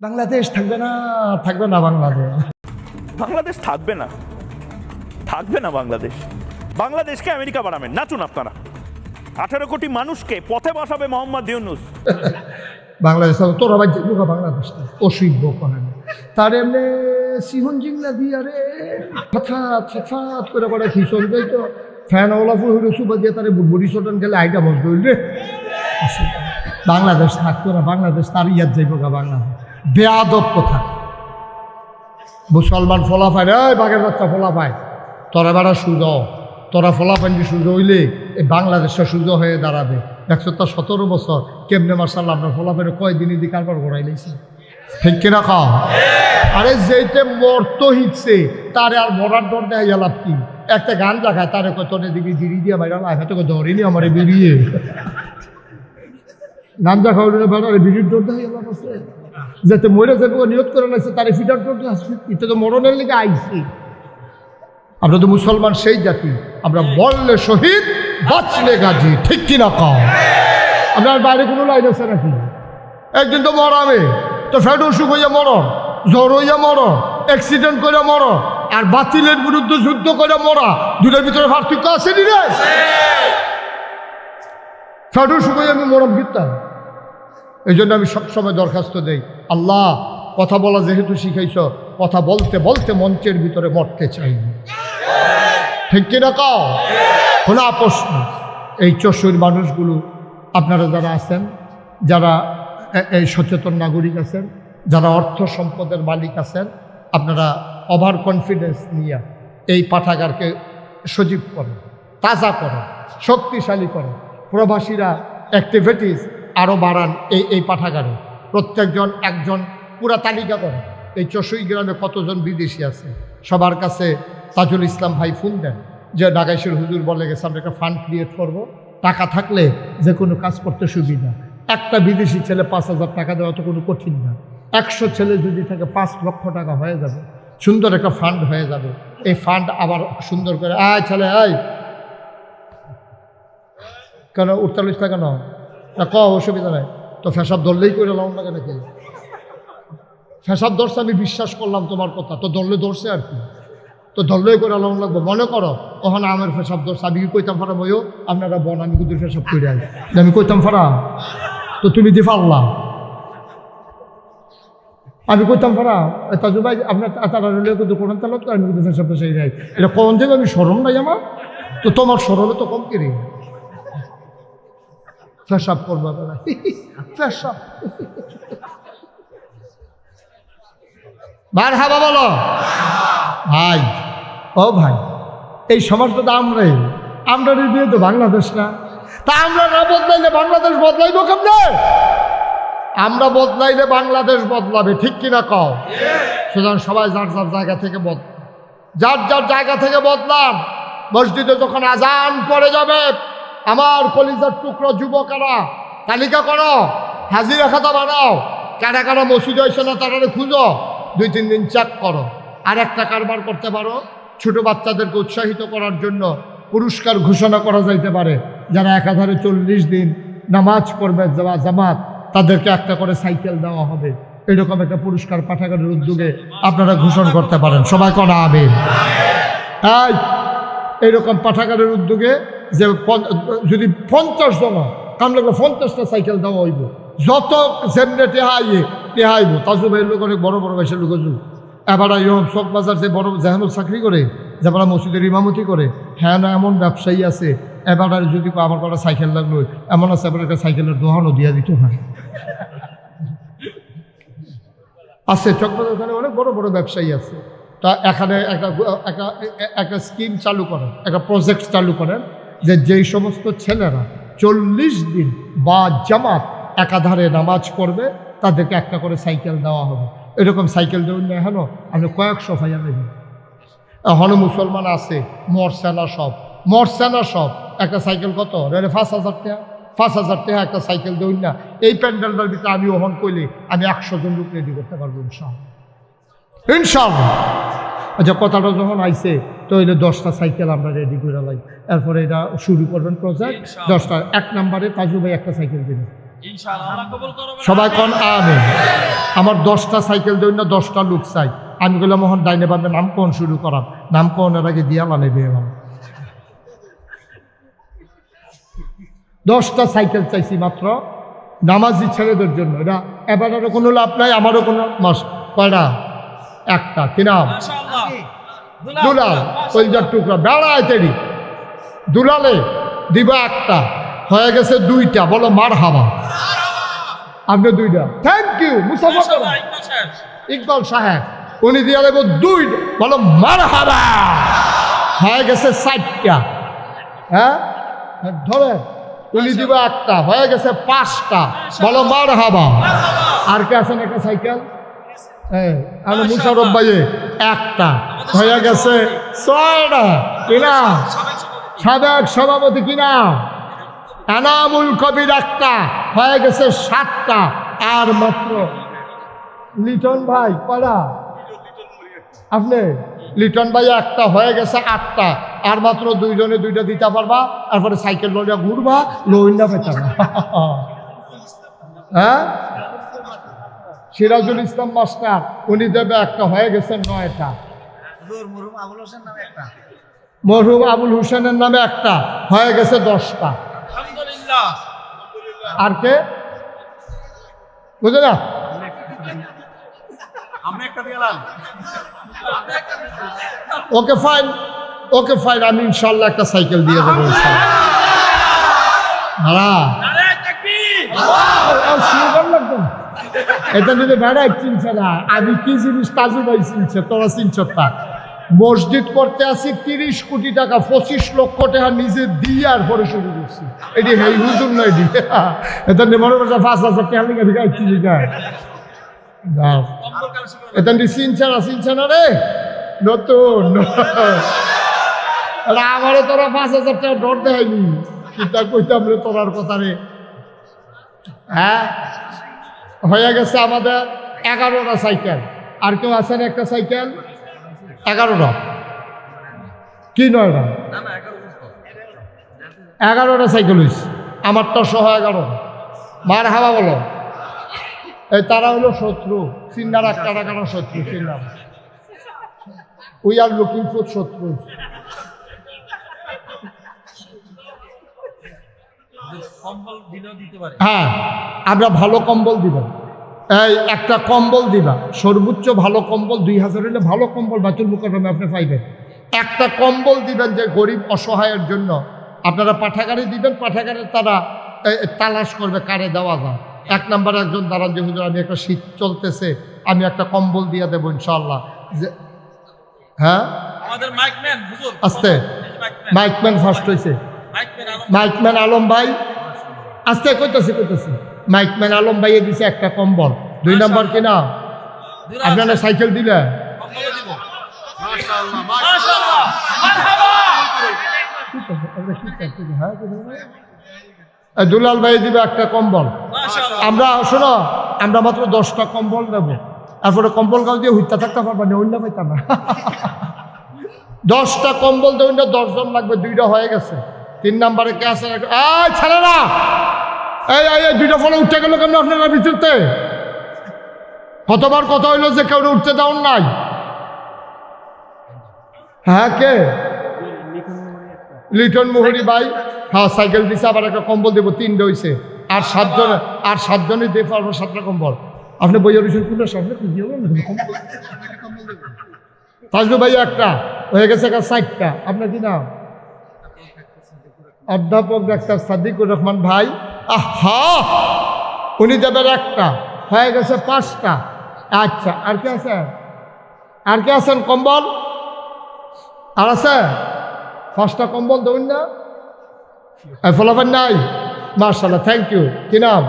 বাংলাদেশ থাকবে না থাকবে না বাংলাদেশ। বাংলাদেশ থাকবে না। থাকবে না বাংলাদেশ। বাংলাদেশকে আমেরিকা বানাবেন। নাচুন আপনারা। আঠারো কোটি মানুষকে পথে বসাবে মোহাম্মদ ইউনুস। বাংলাদেশ তোরা ভাই যেগুলো বাংলাদেশ অসভ্য করে তার এমনি সিহন জিংলা দিয়ে রে হঠাৎ হঠাৎ করে করে খিসন যাই তো? ফ্যান ওলা ফুল সুবা দিয়ে তারে বুড়ি চটন গেলে আইটা বন্ধ হইলে বাংলাদেশ থাকতো না বাংলাদেশ তার ইয়াদ যাইব গা বাংলাদেশ। বেয়াদব কথা। মুসলমান ফলা পায় রে বাঘের বাচ্চা ফলা পায়। তোরা বেড়া সুজ, তোরা ফলা পাঞ্জি সুজ হইলে এই বাংলাদেশটা সুজ হয়ে দাঁড়াবে। দেখছ তো সতেরো বছর কেমনে মার্শাল আপনার ফলা পায় কয়দিনই দি কারবার ঘোরাই লাইছে ঠিক কিনা খাও আরে যেতে মরতো হিটছে তারে আর মরার ডর দেয় লাভ কি? একটা গান দেখায় তারে কত দিকে জিরি দিয়ে বাইরে লাইফ তো ধরিনি আমার বেরিয়ে গান দেখা বেড়ারে বিড়ির ডর দেয় লাভ আছে। যাতে মরে যাবে ও নিয়ত করে লাগছে তারে ফিটার আসছে এটা তো মরণের লেগে আইছে। আমরা তো মুসলমান সেই জাতি আমরা বললে শহীদ বাঁচলে গাজী ঠিক কিনা কম আপনার বাইরে কোনো লাইন আছে নাকি? একদিন তো মরামে তো ফ্যাট অসুখ হইয়া মর জ্বর হইয়া মর অ্যাক্সিডেন্ট করে মর আর বাতিলের বিরুদ্ধে যুদ্ধ করে মরা দুটোর ভিতরে পার্থক্য আছে নি রে? ফ্যাট অসুখ হইয়া আমি মরম গীতা এই জন্য আমি সবসময় দরখাস্ত দেই, আল্লাহ, কথা বলা যেহেতু শিখাইছ, কথা বলতে বলতে মঞ্চের ভিতরে মরতে চাই ঠিক কিনা কাও? খোলা প্রশ্ন এই চশুর মানুষগুলো, আপনারা যারা আছেন, যারা এই সচেতন নাগরিক আছেন, যারা অর্থ সম্পদের মালিক আছেন, আপনারা ওভার কনফিডেন্স নিয়ে এই পাঠাগারকে সজীব করেন, তাজা করেন, শক্তিশালী করেন। প্রবাসীরা অ্যাক্টিভিটিস আরও বাড়ান এই এই পাঠাগারে। প্রত্যেকজন একজন পুরা তালিকা করেন এই চষুই গ্রামে কতজন বিদেশি আছে? সবার কাছে তাজুল ইসলাম ভাই ফোন দেন যে নাগাইশের হুজুর বলে গেছে, আমরা একটা ফান্ড ক্রিয়েট করব। টাকা থাকলে যে কোনো কাজ করতে সুবিধা। একটা বিদেশি ছেলে পাঁচ হাজার টাকা দেওয়া তো কোনো কঠিন না। একশো ছেলে যদি থাকে, পাঁচ লক্ষ টাকা হয়ে যাবে। সুন্দর একটা ফান্ড হয়ে যাবে। এই ফান্ড আবার সুন্দর করে, আয় ছেলে, আয়। কেন উঠতালিস না কেন? না ক অসুবিধা নাই। তো ফেসাব ধরলেই করে লাউন লাগে নাকি ফেসাব ধরছে, আমি বিশ্বাস করলাম তোমার কথা। তো ধরলে ধরছে আর কি। তো ধরলেই করে লাউন লাগবো। মনে করো, কখন আমার ফেসাব ধরছে, আমি কি কইতাম ফারা বইও? আপনারা বন, আমি কুদুর ফেসাব করে আই। আমি কইতাম ফারা তো তুমি দি পারলাম আমি কইতাম ফারা তাজু ভাই আপনার তারা রইলে কিন্তু কোরআন তালত আমি কিন্তু ফেসাব যাই এটা কোন থেকে আমি স্মরণ নাই আমার? তো তোমার স্মরণে তো কম কিরে? ফেসাব করবা বেলা ফেসাব বার হাবা বলো। ভাই ও ভাই এই সমাজটা তো আমরাই আমরা দিয়ে তো বাংলাদেশ না। তা আমরা না বদলাইলে বাংলাদেশ বদলাইব কেমনে? আমরা বদলাইলে বাংলাদেশ বদলাবে ঠিক কিনা কও? সুতরাং সবাই যার যার জায়গা থেকে বদ যার যার জায়গা থেকে বদলান। মসজিদে যখন আজান পড়ে যাবে আমার কলিজার টুকরো যুবকেরা, তালিকা করো, হাজিরা খাতা বানাও। কারা কারা মসজিদ হয়েছে না তারা খুঁজো। দুই, তিন দিন চেক করো। আর একটা কারবার করতে পারো, ছোট বাচ্চাদেরকে উৎসাহিত করার জন্য পুরস্কার ঘোষণা করা যাইতে পারে। যারা একাধারে চল্লিশ দিন নামাজ পড়বে যাওয়া জামাত, তাদেরকে একটা করে সাইকেল দেওয়া হবে। এরকম একটা পুরস্কার পাঠাগারের উদ্যোগে আপনারা ঘোষণা করতে পারেন। সবাই করা আবেন এই এইরকম পাঠাগারের উদ্যোগে যে যদি পঞ্চাশ জন কাম লাগল পঞ্চাশটা সাইকেল দেওয়া হইব। যত যেমনে টেহাইয়ে টেহাইব ভাইয়ের লোক অনেক বড় বড় বয়সের লোক এবার ইয়ম চক বাজার যে বড় যেহেন চাকরি করে যেবার মসজিদের ইমামতি করে হ্যাঁ না, এমন ব্যবসায়ী আছে। এবার যদি আমার কটা সাইকেল লাগল এমন আছে, এবার একটা সাইকেলের দোহানও দিয়ে দিতে হয়। আছে চকবাজার ওখানে অনেক বড় বড় ব্যবসায়ী আছে। তা এখানে একটা একটা একটা স্কিম চালু করেন, একটা প্রজেক্ট চালু করেন। যে যেই সমস্ত ছেলেরা চল্লিশ দিন বা জামাত একাধারে নামাজ পড়বে, তাদেরকে একটা করে সাইকেল দেওয়া হবে। এরকম সাইকেল দেবেন না এখনও আপনি কয়েকশো ভাইয়া নেবেন এখনও মুসলমান আছে মরসেনা সব। মরসেনা সব। একটা সাইকেল কত? রে পাঁচ হাজার টাকা। পাঁচ হাজার টাকা একটা সাইকেল দেউন না। এই প্যান্ডেলটার ভিতরে আমি ওহন করলে আমি একশো জন লোক রেডি করতে পারব ইনশাল্লাহ ইনশাল্লাহ আচ্ছা কথাটা যখন আইছে তো এলে দশটা সাইকেল আমরা রেডি করে লাই। এরপরে এটা শুরু করবেন প্রজেক্ট দশটা এক নম্বরে তাজু ভাই একটা সাইকেল করবে সবাই কন আমি আমার দশটা সাইকেল দই না দশটা লোক চাই। আমি গেলাম মোহন ডাইনে নাম কোন শুরু করাম নাম কোন এর আগে দিয়া লানে বিয়ে বাবা। দশটা সাইকেল চাইছি মাত্র। নামাজি ছেলেদের জন্য। এটা এবারেরও কোনো লাভ নাই আমারও কোনো মাস কয়টা একটা কি নাম? মাশাআল্লাহ। দুলাল। কলজার টুকরা বেড়ায় তেরি। দুলালে দিবা একটা হয়ে গেছে দুইটা বলো মার হাবা আপনি দুইটা। থ্যাংক ইউ মুসাফা মাশাআল্লাহ ইকবাল সাহেব। ইকবাল সাহেব উনি দিয়ে দেবো দুই বলো মার হাবা হয়ে গেছে চারটা। হ্যাঁ? ধরে উনি দিব একটা হয়ে গেছে পাঁচটা বলো মার হাবা আর কে আছেন একটা সাইকেল? হ্যাঁ আর মুশারফ ভাইয়ে একটা। হয়ে গেছে ছয়টা। কিনা সাবেক সভাপতি কিনা এনামুল কবির একটা। হয়ে গেছে সাতটা। আর মাত্র লিটন ভাই কয়টা? আপনি? লিটন ভাই একটা হয়ে গেছে আটটা। আর মাত্র দুইজনে দুইটা দিতে পারবা। তারপরে সাইকেল লইয়া ঘুরবা লইনা না হ্যাঁ? সিরাজুল ইসলাম মাস্টার উনি দেবে একটা হয়ে গেছে নয়টা। মরহুম আবুল হোসেনের নামে একটা হয়ে গেছে দশটা। আর কে? না দিলাম ওকে ফাইন ওকে ফাইন আমি ইনশাল্লাহ একটা সাইকেল দিয়ে দেবো লাগবে না। এটা যদি বেড়াই চিনছে না, আমি কি জিনিস তাজু ভাই চিনছে, তোরা চিনছ তা? মসজিদ করতে আসি তিরিশ কোটি টাকা, পঁচিশ লক্ষ টাকা নিজে দিয়ে আর পরে শুরু করছি। এটি হেই হুজুর নয় এটি। এটা নেমনে বসে পাঁচ হাজার টাকা লিখে ঢুকাই কি কম্বল এটা নি চিনছে না চিনছে না রে? নতুন। আমারও তোরা পাঁচ হাজার টাকা ডর দেয়নি। চিন্তা কইতাম রে তোরার কথা রে? হ্যাঁ? হয়ে গেছে আমাদের এগারোটা সাইকেল। আর কেউ আছেন একটা সাইকেল? এগারোটা। কি নয়টা? এগারোটা সাইকেল হয়েছে। আমারটা সহ এগারো। মার হাওয়া বলো। এই তারা হলো শত্রু। সিন্নার একটা টাকার শত্রু সিন্নার উই আর লুকিং ফর শত্রু কম্বল দিলেও দিতে পারে হ্যাঁ আমরা ভালো কম্বল দিব। এই একটা কম্বল দিবা সর্বোচ্চ ভালো কম্বল দুই হাজার হলে ভালো কম্বল বাতুল মুখরমে আপনি পাইবেন। একটা কম্বল দিবেন যে গরিব অসহায়ের জন্য। আপনারা পাঠাগারে দিবেন পাঠাগারে তারা তালাশ করবে কারে দেওয়া যায়। এক নাম্বার একজন দাঁড়ান যে হুজুর আমি একটা শীত চলতেছে আমি একটা কম্বল দিয়ে দেবো ইনশাল্লাহ যে হ্যাঁ? আস্তে। মাইকম্যান ফার্স্ট হয়েছে মাইকম্যান আলম ভাই। আস্তে কইতেছি কইতেছি। মাইকম্যান আলম ভাইয়ে দিছে একটা কম্বল। দুই নাম্বার কিনা? আপনারা সাইকেল। দিলে কম্বল দিব। মাশাআল্লাহ মাশাআল্লাহ। মারহাবা! এই দুলাল ভাই দিবে একটা কম্বল। মাশাআল্লাহ। আমরা শোনো আমরা মাত্র দশটা কম্বল নেব। তারপরে কম্বল গাছ দিয়ে হুইতা থাকতে পারবা না অন্য পাইতাম না। দশটা কম্বল দিয়ে অন্য দশজন লাগবে দুইটা হয়ে গেছে। তিন নাম্বারে কে আছে? এই ছেলে না এই এই, দুইটা ফলে উঠতে গেল কেন আপনারা ভিতরতে? কতবার কথা হইল যে কেউ উঠতে দেওয়ার নাই? হ্যাঁ কে? লিটন মোহরি ভাই। হ্যাঁ সাইকেল দিছে আবার একটা কম্বল দেবো, তিনটে হয়েছে আর সাতজন, আর সাতজনই দিয়ে পারব সাতটা কম্বল। আপনি বইয়ের রয়েছেন কোনটা সামনে খুঁজিয়ে ভাই, একটা। হয়ে গেছে একটা ষাটটা। আপনার কি নাম? অধ্যাপক ডাক্তার সাদিকুর রহমান ভাই আহা! উনি দেবেন একটা হয়ে গেছে পাঁচটা। আচ্ছা আর কে আছে আর কে আছেন কম্বল? আর আছে? পাঁচটা কম্বল দেবেন না? ফলাফল নাই? মার্শাল্লাহ থ্যাংক ইউ কি নাম?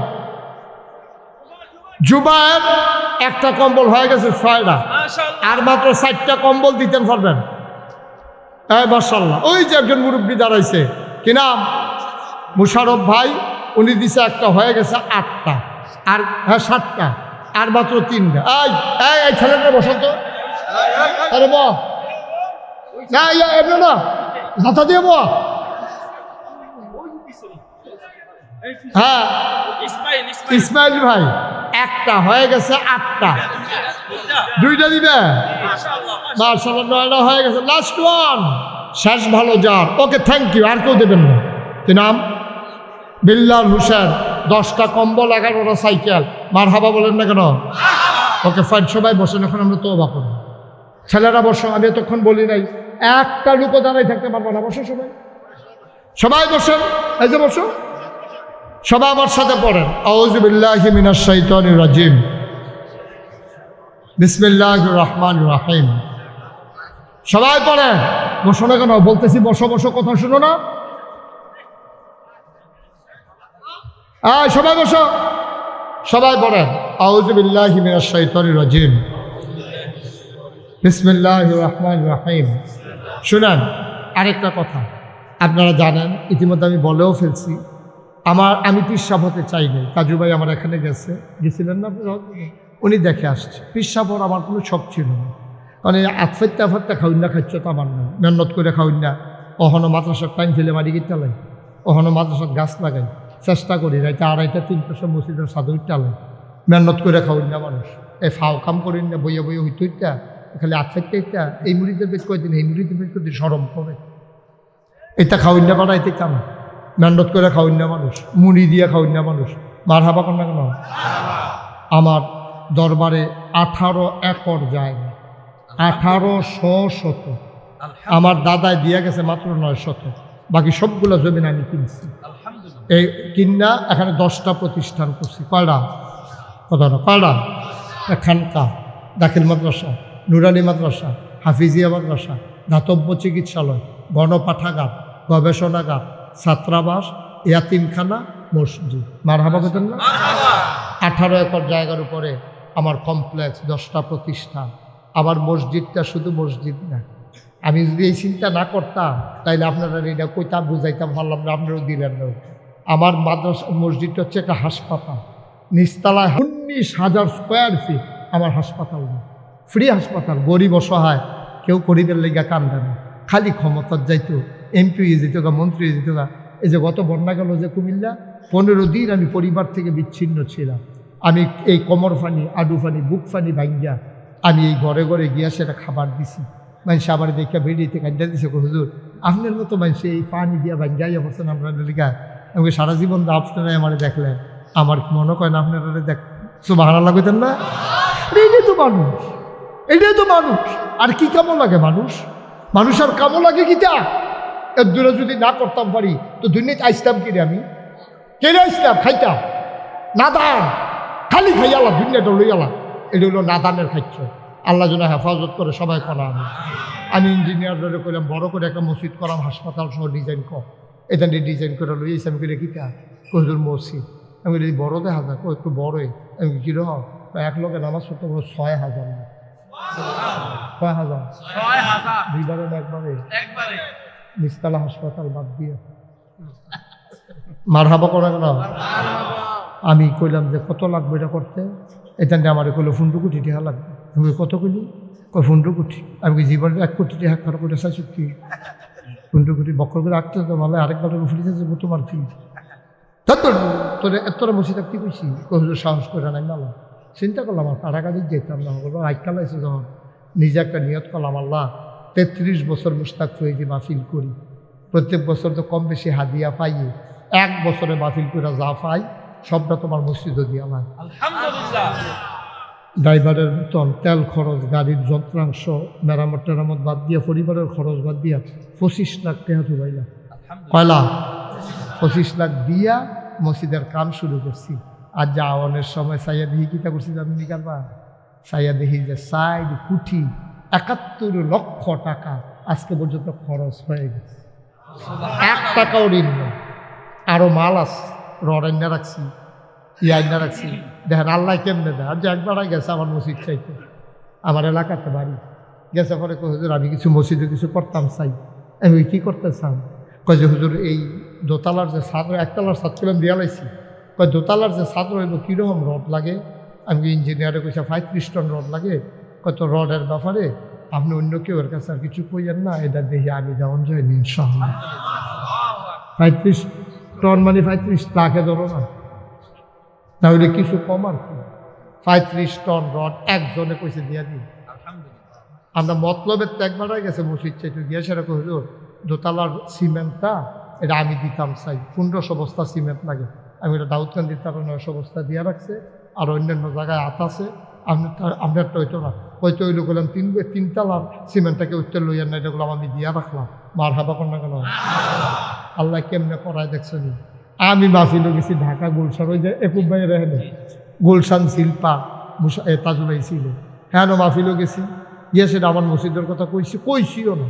জুবায়ের একটা কম্বল হয়ে গেছে ছয়টা। আর মাত্র ষাটটা কম্বল দিতেন পারবেন। হ্যাঁ মার্শাল্লাহ ওই যে একজন মুরব্বী দাঁড়াইছে। কি নাম? মুশারফ ভাই, উনি দিছে একটা হয়ে গেছে আটটা। আর হ্যাঁ সাতটা। আর মাত্র তিনটা। এই এই ছেলেটা বসন্ত আরে ব হ্যাঁ। ইসমাইল ভাই, একটা হয়ে গেছে আটটা। দুইটা হয়ে গেছে। লাস্ট ওয়ান শেষ ভালো যার। ওকে থ্যাংক ইউ আর কেউ দেবেন না। কি নাম? বিল্লাল হুসেন। দশটা কম্বল, এগারোটা সাইকেল। মার হাবা বলেন না কেন? ওকে ফাইন সবাই বসেন, এখন আমরা তো অবাক ছেলেরা বসো, আমি এতক্ষণ বলি নাই। একটা লুকো দাঁড়াই থাকতে পারব না। বসো সবাই। সবাই বসেন। এই যে বসো। সবাই আমার সাথে পড়েন। আউজবিল্লাহি মিনাশ শাইতানির রাজিম। বিসমিল্লাহির রহমানির রহিম। সবাই পড়েন। বসো না কেন? বলতেছি বসো বসো, কথা শুনো না। আয়, সবাই বসো। সবাই বলেন আউজবিল্লাহি মিনাশ শাইতানির রাজিম। বিসমিল্লাহির রহমানির রহিম। শুনেন, আরেকটা কথা। আপনারা জানেন, ইতিমধ্যে আমি বলেও ফেলছি, আমার, আমি পিসাব হতে চাই নাই। কাজু ভাই আমার এখানে গেছে। গেছিলেন না উনি দেখে আসছে। পিসাব ওর আমার কোনো শখ ছিল না। মানে আতফাত্তা আফাত্তা খাউন না, খাচ্ছ তো আমার না। মেহনত করে খাউন না। অহনো মাদ্রাসার টাইম ফেলে মারি গিয়ে চালাই অহনো মাদ্রাসার গাছ লাগাই চেষ্টা করি, রাইতে আড়াইটা তিনটা সব মসজিদের সাদু চালাই মেহনত করে খাউন না মানুষ। এই ফাও কাম করেন না, বইয়া বইয়া হইতে হইতা। খালি আতফাত্তা ইত্যা এই মুড়িতে বেশ কয়দিন, এই মুড়িতে বেশ কয়দিন সরম করে এটা খাওয়াই না এতে কানা মেহনত করে খাওয়াই না মানুষ। মুড়ি দিয়ে খাওয়াই না মানুষ। মার হাবা না কেন? আমার দরবারে আঠারো একর জায়গা। আঠারো শ শত। আমার দাদায় দিয়া গেছে মাত্র নয় শত। বাকি সবগুলো জমিন আমি কিনছি। এই কিন্না এখানে দশটা প্রতিষ্ঠান করছি। কয়টা কত না কয়টা খানকা, দাখিল মাদ্রাসা, নুরানি মাদ্রাসা, হাফিজিয়া মাদ্রাসা, দাতব্য চিকিৎসালয়, গণপাঠাগার, গবেষণাগার, ছাত্রাবাস, ইয়াতিমখানা, মসজিদ। মার হাবা বেতন না? আঠারো একর জায়গার উপরে আমার কমপ্লেক্স, দশটা প্রতিষ্ঠান। আমার মসজিদটা শুধু মসজিদ না। আমি যদি এই চিন্তা না করতাম, তাইলে আপনারা এটা কইতাম, বুঝাইতাম পারলাম না, আপনারাও দিলেন না। আমার মাদ্রাসা, মসজিদটা হচ্ছে একটা হাসপাতাল। নিচতলায় উনিশ হাজার স্কোয়ার ফিট আমার হাসপাতাল। ফ্রি হাসপাতাল, গরিব অসহায়, কেউ গরিবের লেগা কান্দে না। খালি ক্ষমতার যাইতো এমপি যেত গা, মন্ত্রী যেত গা। এই যে গত বন্যা গেল যে কুমিল্লা, পনেরো দিন আমি পরিবার থেকে বিচ্ছিন্ন ছিলাম। আমি এই কোমর ফানি আডু ফানি বুক ফানি ভাঙ্গিয়া আমি এই ঘরে ঘরে গিয়া সেটা খাবার দিছি। মানুষ আবার দেখে বেরিয়েতে কান্দা দিছে কো হুজুর, আপনার মতো মানুষ এই পানি দিয়া ভাঙ্গাই অবস্থান আমরা লিখা আমাকে সারা জীবন তো আপনারাই আমার দেখলেন। আমার কি মনে করেন আপনারা দেখ সুবাহ লাগতেন না? এইটাই তো মানুষ এটাই তো মানুষ। আর কি কামো লাগে মানুষ? মানুষ আর কামো লাগে কিটা এর দূরে যদি না করতাম পারি, তো দুনিয়াতে আইসতাম কিরে আমি? কেড়ে আইসতাম খাইতাম। নাদান খালি খাইয়ালা দুনিয়াটা লইয়ালা এটা হলো নাদানের খাইছ আল্লাহ যেন হেফাজত করে সবাই করা আমি আমি ইঞ্জিনিয়ারদের কইলাম বড় করে একটা মসজিদ করাম হাসপাতাল সহ ডিজাইন কর। এটা নিয়ে ডিজাইন করে লই আমি কইলে কিটা কহিদুর মসজিদ। আমি বলি বড় দেখা যাক একটু বড়ই আমি কিরো এক লোকে নামাজ পড়তে বলো ছয় হাজার। ছয় হাজার? ছয় হাজার। দুইবারে না একবারে? একবারে। নিস্তালা হাসপাতাল বাদ দিয়ে। মার হাবা করে না আমি কইলাম যে কত লাগবে এটা করতে? এটা আমার কইলো ফুন্ডুকুটি টিহা লাগবে। আমি কই, কত কইলি? কই ফুন্ডুকুটি আমি কি জীবনে এক কোটি টিহা খরচ করে চাইছি কি? ফুন্ডুকুটি বক্কর করে রাখতে তো মানে আরেকবার উঠে যাব তোমার কি? তোর তোর এতটা বসে থাকতে কইছি? কই হুজুর সাহস করে নাই মালা। চিন্তা করলাম আর কারাগারি যেতাম না বলব আইকাল আছে যখন। নিজে একটা নিয়ত করলাম আল্লাহ তেত্রিশ বছর মুস্তাক ফয়েজি মাহফিল করি। প্রত্যেক বছর তো কম বেশি হাদিয়া পাই এক বছরে মাহফিল করে যা পাই সবটা তোমার মসজিদে দিয়া আলহামদুলিল্লাহ। ড্রাইভারের বেতন তেল খরচ গাড়ির যন্ত্রাংশ মেরামত টেরামত বাদ দিয়া পরিবারের খরচ বাদ দিয়া পঁচিশ লাখ টাকা পাইলা। কয়লা? পঁচিশ লাখ দিয়া মসজিদের কাম শুরু করছি। আর যা আওয়ানের সময় সাইয়া দিহি কিতা করছি জানি নিকালবা সাইয়া দেখি যে সাইড কুঠি একাত্তর লক্ষ টাকা আজকে পর্যন্ত খরচ হয়ে গেছে। এক টাকাও ঋণ আরও মাল আছে। রড আইনা রাখছি ইয়ে আইনা রাখছি। দেখেন আল্লাহ কেমনে দেয়? আর যে একবার গেছে আমার মসজিদ চাইতে। আমার এলাকাতে বাড়ি। গেছে পরে হুজুর আমি কিছু মসজিদে কিছু করতাম চাই। আমি কই, কি করতে চান কয় যে হুজুর এই দোতলার যে ছাত্র একতলার ছাদ করলাম দিয়া কয় দোতলার যে ছাত্র হইব কীরকম রড লাগে? আমি ইঞ্জিনিয়ারে কইসা পঁয়ত্রিশ টন রড লাগে। কত রডের ব্যাপারে আপনি অন্য কেউ এর কাছে আর কিছু কইয়েন না। এটা দেখি আমি যেমন যাই ইনশাআল্লাহ। পঁয়ত্রিশ টন মানে পঁয়ত্রিশ লাখে ধরো না। তাহলে কিছু কম আর কি? পঁয়ত্রিশ টন রড একজনে কইছে দিয়া দিই আমরা মতলবের ত্যাগ বাড়াই গেছে মসজিদ চাইতে গিয়ে সেরকম হলো দোতলার সিমেন্টটা এটা আমি দিতাম চাই। পনেরোশো বস্তা সিমেন্ট লাগে। আমি এটা দাউদকান্দির তারা নয়শো বস্তা দিয়ে রাখছে আর অন্যান্য জায়গায় আত আছে। আপনি আপনার আপনারটা হইতো না। হয়তো ওই লোক তিন তিনতলার সিমেন্টটাকে উত্তর লইয়ার না এটাগুলো আমি দিয়ে রাখলাম। মার হাবা কন্যা কেন আল্লাহ কেমনে করায় দেখছেন? আমি মাফিল গেছি ঢাকা গুলশান ওই যে একুব ভাই রেহেনে গুলশান শিল্পা তাজুলাই ছিল। হ্যাঁ না মাহফিলও গেছি। গিয়ে সেটা আমার মসজিদের কথা কইছি কইছিও না।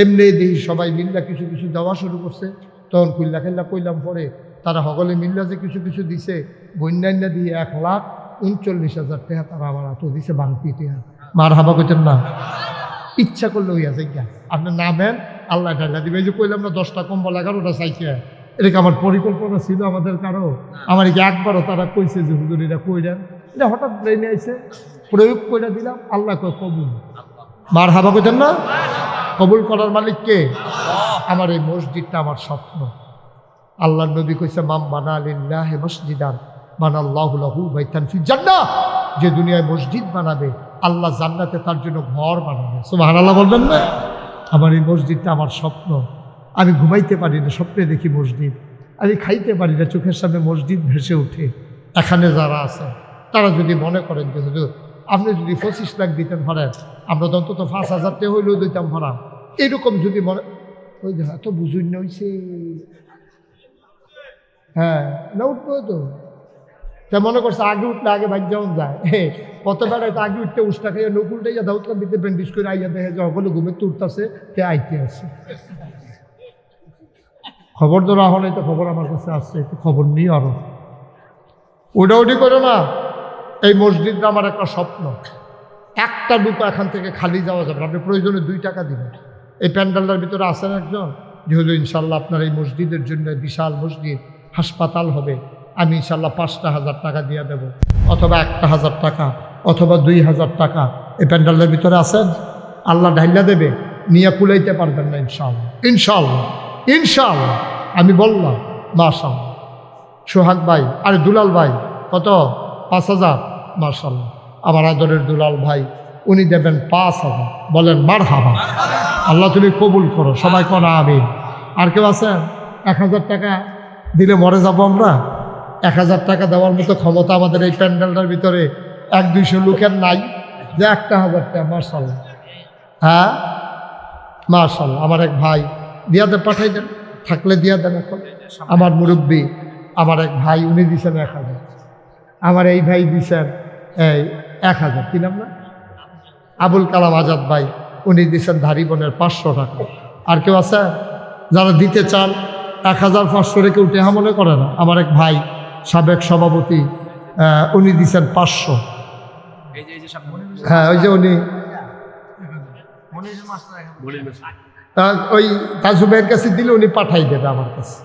এমনি দেখি সবাই মিল্লা কিছু কিছু দেওয়া শুরু করছে। তখন কুল্লা খেল্লা কইলাম পরে তারা সকলে মিল্লা যে কিছু কিছু দিছে বন্যান্যা দিয়ে এক লাখ উনচল্লিশ হাজার টাকা তারা আমার এত দিছে বাংতি টাকা। মার হাবা কইতেন না। ইচ্ছা করলে হইয়া যাই গা আপনি নামেন আল্লাহ ডাল্লা দিবে। এই যে কইলাম না দশটা কম্বল এগারোটা চাইছে। এটাকে আমার পরিকল্পনা ছিল আমাদের কারও? আমার কি একবারও তারা কইছে যে হুজুর এটা কইলেন এটা হঠাৎ ব্রেনে আইছে প্রয়োগ করে দিলাম আল্লাহ কবুল। মার হাবা কইতেন না? কবুল করার মালিক কে? আমার এই মসজিদটা আমার স্বপ্ন। আল্লাহ নবী কইছে মাম বানা আলিল্লাহ মসজিদান বানাল্লাহু লাহু বাইতান ফি জান্নাহ। যে দুনিয়ায় মসজিদ বানাবে আল্লাহ জান্নাতে তার জন্য ঘর বানাবে। সুবহানাল্লাহ বলবেন না? আমার এই মসজিদটা আমার স্বপ্ন। আমি ঘুমাইতে পারি না, স্বপ্নে দেখি মসজিদ। আমি খাইতে পারি না, চোখের সামনে মসজিদ ভেসে ওঠে। এখানে যারা আছে, তারা যদি মনে করেন যে হুজুর, আপনি যদি পঁচিশ লাখ দিতেন ভাড়ার আমরা তো অন্তত পাঁচ হাজার টাকা হইলেও দিতাম ভাড়া। এরকম যদি মনে, ওই যে এত বুঝুন হ্যাঁ না উঠবো তো। তা মনে করছে, আগে উঠলে আগে বাইক যেমন যায়। কত বেড়ায় তো আগে উঠতে উষ্টা খাইয়া লোক উল্টে যা দাউতকান দিতে ব্যান্ডিস করে আইয়া দেখে যে সকলে ঘুমের তো উঠতেছে, তে আইতে আছে। খবর তো রাহ নাই তো খবর আমার কাছে আসছে একটু খবর নিই আরও। উঠি করো না, এই মসজিদটা আমার একটা স্বপ্ন। একটা লুক এখান থেকে খালি যাওয়া যাবে আপনি প্রয়োজনে দুই টাকা দিবেন। এই প্যান্ডেলটার ভিতরে আছেন একজন যেহেতু ইনশাল্লাহ আপনার এই মসজিদের জন্য বিশাল মসজিদ, হাসপাতাল হবে। আমি ইনশাল্লাহ পাঁচটা হাজার টাকা দিয়ে দেব। অথবা একটা হাজার টাকা, অথবা দুই হাজার টাকা। এই প্যান্ডেলের ভিতরে আছেন, আল্লাহ ঢাইলা দেবে, নিয়ে কুলাইতে পারবেন না ইনশাল্লাহ ইনশাল্লাহ ইনশাল্লাহ আমি বললাম মাশাল্লাহ সোহাগ ভাই, আরে দুলাল ভাই, কত? পাঁচ হাজার মার্শাল্লাহ আমার আদরের দুলাল ভাই, উনি দেবেন পাঁচ হাজার। বলেন মার হাবা আল্লাহ তুমি কবুল করো, সবাই কোন, আমিন। আর কেউ আছেন? এক হাজার টাকা দিলে মরে যাব আমরা? এক হাজার টাকা দেওয়ার মতো ক্ষমতা আমাদের এই প্যান্ডেলটার ভিতরে এক দুইশো লোকের নাই। যে একটা হাজার টাকা মার্শাল্লাহ হ্যাঁ? মার্শাল আমার এক ভাই দিয়াতে পাঠাই দেন, থাকলে দিয়া দেন এখন। আমার মুরব্বী, আমার এক ভাই, উনি দিছেন এক হাজার। আমার এই ভাই দিছেন, এই এক হাজার। কি নাম না? আবুল কালাম আজাদ ভাই, উনি দিছেন ধারিবনের পাঁচশো টাকা। আর কেউ আছে? যারা দিতে চান, এক হাজার পাঁচশো রেখে উঠে মনে করে না। আমার এক ভাই সাবেক সভাপতি উনি দিচ্ছেন পাঁচশো। হ্যাঁ ওই যে উনি। ওই তাজু ভাইয়ের কাছে দিলে উনি পাঠাই দেবে আমার কাছে।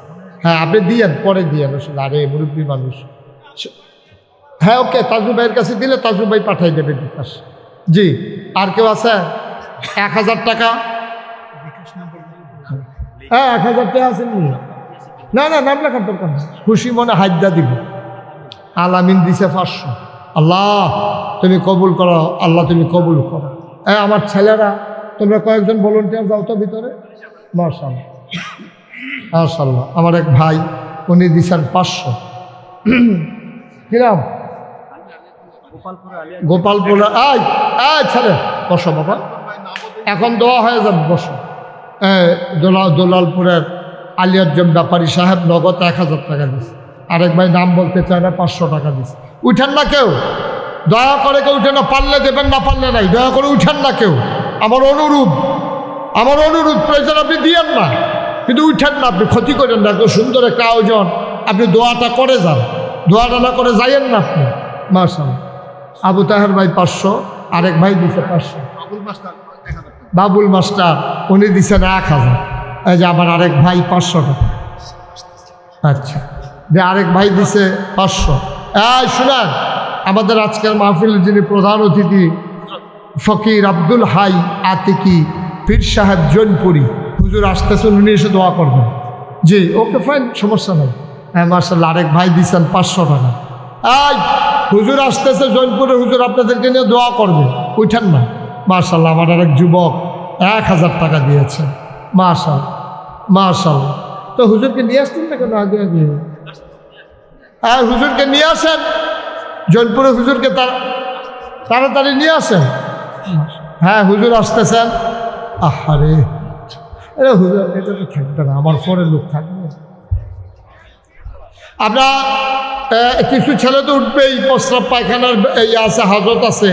হ্যাঁ আপনি দিয়েন, পরে দিয়েন আসলে। আরে, মুরব্বী মানুষ। হ্যাঁ ওকে তাজু ভাইয়ের কাছে দিলে তাজু ভাই পাঠাই দেবে বিকাশ। জি, আর কেউ আছে? এক হাজার টাকা? হ্যাঁ এক হাজার টাকা আছে নি না নাম লেখার দরকার। খুশি মনে হাইদা দিব। আলামিন দিছে পাঁচশো। আল্লাহ তুমি কবুল করো আল্লাহ তুমি কবুল করো হ্যাঁ আমার ছেলেরা তোমরা কয়েকজন ভলেন্টিয়ার যাও তো ভিতরে? মার্শাল মার্শাল্লাহ আমার এক ভাই উনি দিছেন পাঁচশো। কিরাম গোপালপুরে আয় আয় ছেলে। বসো বাবা। এখন দোয়া হয়ে যাবে বসো। এ, দোলা দোলালপুরের আলিয়ারজন ব্যাপারী সাহেব নগদ এক হাজার টাকা দিচ্ছে আরেক ভাই নাম বলতে চায় না পাঁচশো টাকা দিচ্ছে উঠেন না কেউ? দয়া করে কেউ উঠে না পারলে দেবেন না পারলে নাই। দয়া করে উঠেন না কেউ। আমার অনুরোধ আমার অনুরোধ প্রয়োজন আপনি দিয়েন না। কিন্তু উঠেন না আপনি ক্ষতি করেন না। সুন্দর একটা আয়োজন। আপনি দোয়াটা করে যান। দোয়াটা না করে যাইয়েন না আপনি। মার্শাল আবু তাহের ভাই পাঁচশো আরেক ভাই দিছে পাঁচশো। বাবুল মাস্টার উনি দিচ্ছেন এক হাজার। এই যে আমার আরেক ভাই পাঁচশো টাকা। আচ্ছা। যে আরেক ভাই দিছে পাঁচশো। এই, শুনেন, আমাদের আজকের মাহফিলের যিনি প্রধান অতিথি, ফকির আব্দুল হাই আতিকি পীর সাহেব জৈনপুরি। হুজুর আসতেছেন, উনি এসে দোয়া করবেন। জি, ওকে ফাইন সমস্যা নাই। হ্যাঁ মার্শাল আরেক ভাই দিচ্ছেন পাঁচশো টাকা। এই, হুজুর আসতেছে জৈনপুরে, হুজুর আপনাদেরকে নিয়ে দোয়া করবে। উঠেন না। মার্শাল্লাহ আমার আরেক যুবক এক হাজার টাকা দিয়েছে। মার্শাল মার্শাল তো হুজুরকে নিয়ে আসতেন না কেন আগে আগে? হ্যাঁ হুজুরকে নিয়ে আসেন। জৈনপুরে হুজুরকে তার তাড়াতাড়ি নিয়ে আসেন। হ্যাঁ হুজুর আসতেছেন। আহারে। এটা হুজুর এটা তো থাকবে না, আমার পরে লোক থাকবে। আমরা কিছু ছেলে তো উঠবেই, প্রস্রাব পায়খানার এই আছে, হাজত আছে।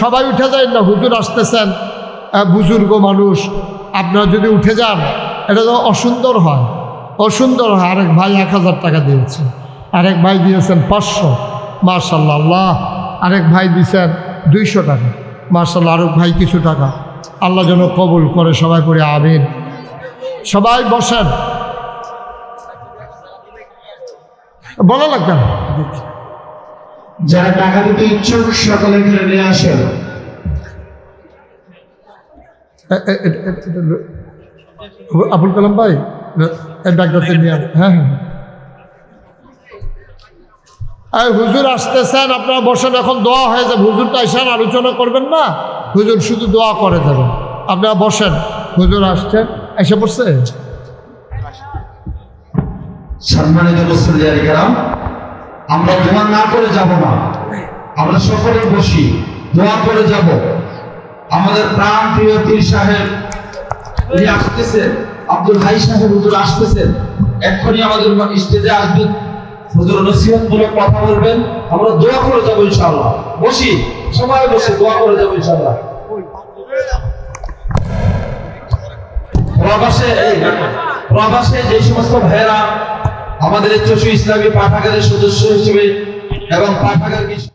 সবাই উঠে যায় না, হুজুর আসতেছেন। বুজুর্গ মানুষ। আপনারা যদি উঠে যান, এটা তো অসুন্দর হয়। অসুন্দর হয়। আরেক ভাই এক হাজার টাকা দিয়েছে। আরেক ভাই দিয়েছেন পাঁচশো। মার্শাল্লাহ আল্লাহ। আরেক ভাই দিয়েছেন দুইশো টাকা। মার্শাল্লাহ আরেক ভাই কিছু টাকা। আল্লাহ যেন কবুল করে, সবাই করে আমিন। সবাই বসেন। বলা লাগবে যারা টাকা দিতে ইচ্ছুক সকলে নিয়ে আসেন। আবুল কালাম ভাই নিয়ে হ্যাঁ হ্যাঁ এই হুজুর আসতেছেন, আপনারা বসেন, এখন দোয়া হয়ে যাবে। হুজুরটা এসে আলোচনা করবেন না। হুজুর শুধু দোয়া করে দেবেন। আপনারা বসেন, হুজুর আসছেন এসে পড়ছে? সম্মানিত আমরা দোয়া না করে যাব না। আমরা সকলে বসি, দোয়া করে যাব। আমাদের প্রাণ প্রিয় পীর সাহেব, উনি আসতেছেন আব্দুল হাই সাহেব হুজুর আসতেছেন এক্ষুনি আমাদের স্টেজে আসবেন হুজুর নসিহতমূলক কথা বলবেন। আমরা দোয়া করে যাব ইনশাআল্লাহ। বসি। সবাই বসে দোয়া করে যাব ইনশাআল্লাহ। প্রবাসে, এই প্রবাসে যে সমস্ত ভাইয়েরা আমাদের চশু ইসলামী পাঠাগারের সদস্য হিসেবে এবং পাঠাগার